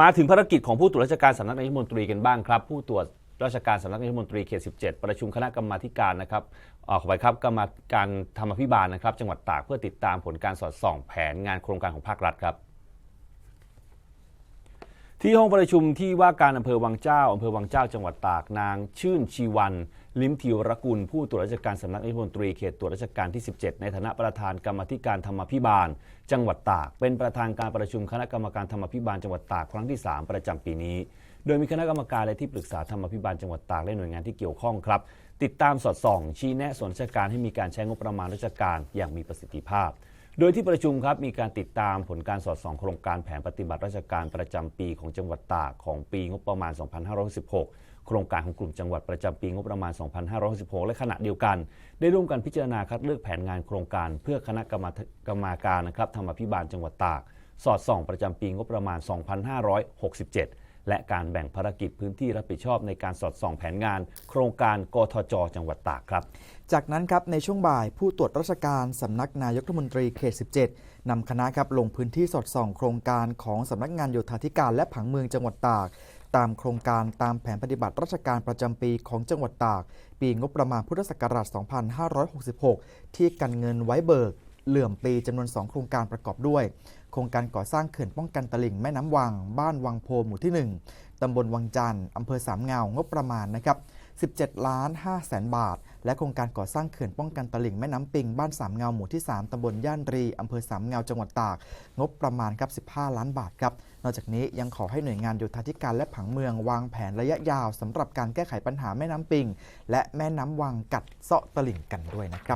มาถึงภารกิจของผู้ตรวจราชการสำนักนายกรัฐมนตรีกันบ้างครับ ผู้ตรวจราชการสำนักนายกรัฐมนตรีเขต 17 ประชุมคณะกรรมาการนะครับออขอไปครับกรรมาการธรรมพิบาลนะครับ จังหวัดตากเพื่อติดตามผลการสอดส่องแผนงานโครงการของภาครัฐครับ ที่ห้องประชุมที่ว่าการอำเภอวังเจ้าอำเภอวังเจ้าจังหวัดตากนาง ชื่นชีวัน ลิมทิวรกุล ผู้ตรวจราชการสำนักนายกรัฐมนตรีเขตตรวจราชการที่ 17 ในฐานะประธานกรรมธิการธรรมพิบาล จังหวัดตาก เป็นประธานการประชุมคณะกรรมการธรรมพิบาลจังหวัดตากครั้งที่ 3 ประจำปีนี้ โดยมีคณะกรรมการและที่ปรึกษาธรรมพิบาลจังหวัดตากและหน่วยงานที่เกี่ยวข้องครับ ติดตามสอดส่อง ชี้แนะส่วนราชการให้มีการใช้งบประมาณราชการอย่างมีประสิทธิภาพ โดยที่ประชุมครับมีการติดตามผลการสอดส่องโครงการแผนปฏิบัติราชการประจำปีของจังหวัดตากของปีงบประมาณ 2516โครงการของกลุ่มจังหวัดประจำปีงบประมาณ 2516และขณะเดียวกัน ได้ร่วมกันพิจารณาคัดเลือกแผนงานโครงการ เพื่อคณะกรรมกรรมาการนะครับธรรมพิบาลจังหวัดตาก สอดส่องประจำปีงบประมาณ 2567 และการแบ่งภารกิจพื้นที่รับผิดชอบในการสอดส่องแผนงาน โครงการกทจ จังหวัดตากครับ จากนั้นครับในช่วงบ่ายผู้ตรวจราชการสำนักนายกรัฐมนตรีเขต 17นำคณะครับลงพื้นที่สอดส่อง โครงการของสำนักงานโยธาธิการและผังเมืองจังหวัดตาก ตามโครงการตามแผนปฏิบัติราชการประจำปีของจังหวัดตาก ปีงบประมาณพุทธศักราช 2566 ที่กันเงินไว้เบิก เหลื่อมปีจำนวน 2 โครงการประกอบด้วย โครงการก่อสร้างเขื่อนป้องกันตลิ่งแม่น้ำวัง บ้านวังโพหมู่ที่ 1 ตำบลวังจันทร์อำเภอสามเงางบประมาณนะครับ17 ล้าน5แสนบาท และโครงการก่อสร้างเขื่อนป้องกันตลิ่งแม่น้ำปิง บ้านสามเงาหมู่ที่ 3 ตำบลย่านรี อำเภอสามเงา จังหวัดตาก งบประมาณครับ15 ล้านบาทครับ นอกจากนี้ยังขอให้หน่วยงานโยธาธิการและผังเมืองวางแผนระยะยาวสำหรับการแก้ไขปัญหาแม่น้ำปิง และแม่น้ำวังกัดเซาะตลิ่งกันด้วยนะครับ